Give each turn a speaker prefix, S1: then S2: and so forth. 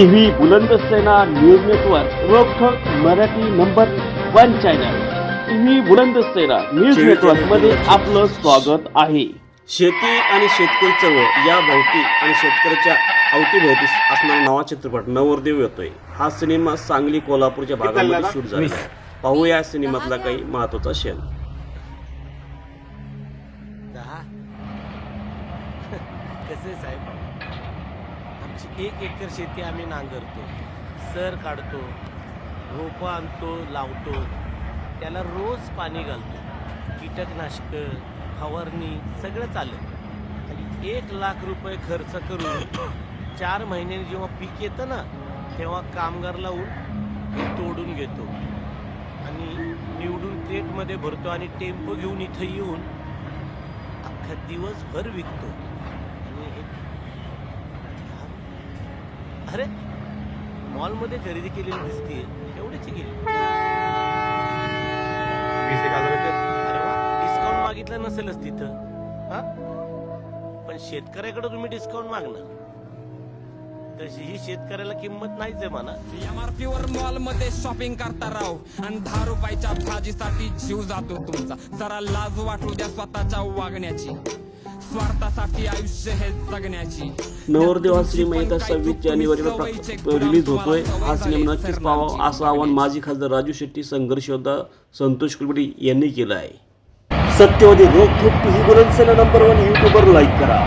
S1: TV Buland Sena news network रोखोक Marathi number one channel. TV Buland Sena news नेटवर्कमध्ये आपलं स्वागत आहे.
S2: शेती आणि शेतकरी चळवळ या भोवती आणि शेतकऱ्याच्या अवतीभोवती असणारा नवा चित्रपट नवरदेव येतोय. हा सिनेमा सांगली कोल्हापूरच्या भागामध्ये शूट झाला. पाहूया या सिनेमातला काही महत्त्वाचा क्षण.
S3: दहा? कसे साहेब? एक एकर शेती आम्ही नांगरतो. सर काढतो रोपं आणतो लावतो. त्याला रोज पाणी घालतो. कीटकनाशकं फवारणी सगळं चाललं. आणि एक लाख रुपये खर्च करून चार महिन्याने जेव्हा पीक येतं ना तेव्हा कामगार लावून तोडून घेतो. आणि निवडून क्रेटमध्ये भरतो आणि टेम्पो घेऊन इथं येऊन अख्खा दिवसभर विकतो. आणि हे अरे मॉलमध्ये खरेदी केलेली दिसते एवढीची गेली. अरे वा डिस्काउंट मागितलं नसेलच तिथं. हा? पण शेतकऱ्याकडे तुम्ही डिस्काउंट मागणार. तशी ही शेतकऱ्याला किंमत नाहीच आहे म्हणा.
S4: एमआरपी वर मॉलमध्ये शॉपिंग करता राव. आणि दहा रुपयाच्या भाजीसाठी जीव जातो तुमचा. जरा लाज वाटू द्या स्वतःच्या वागण्याची. स्वार्थासाठी आयुष्य हे जगण्याची.
S2: नवरदेव हा सिनेमा येत्या सव्वीस जानेवारीला रिलीज होतोय. हा सिनेमा नक्कीच पाहावा असं आवाहन माजी खासदार राजू शेट्टी संघर्ष योद्धा संतोष कुलकर्णी यांनी केलं आहे.
S1: सत्यवादी रोखोक TV Buland Sena number one युट्यूबवर लाईक करा.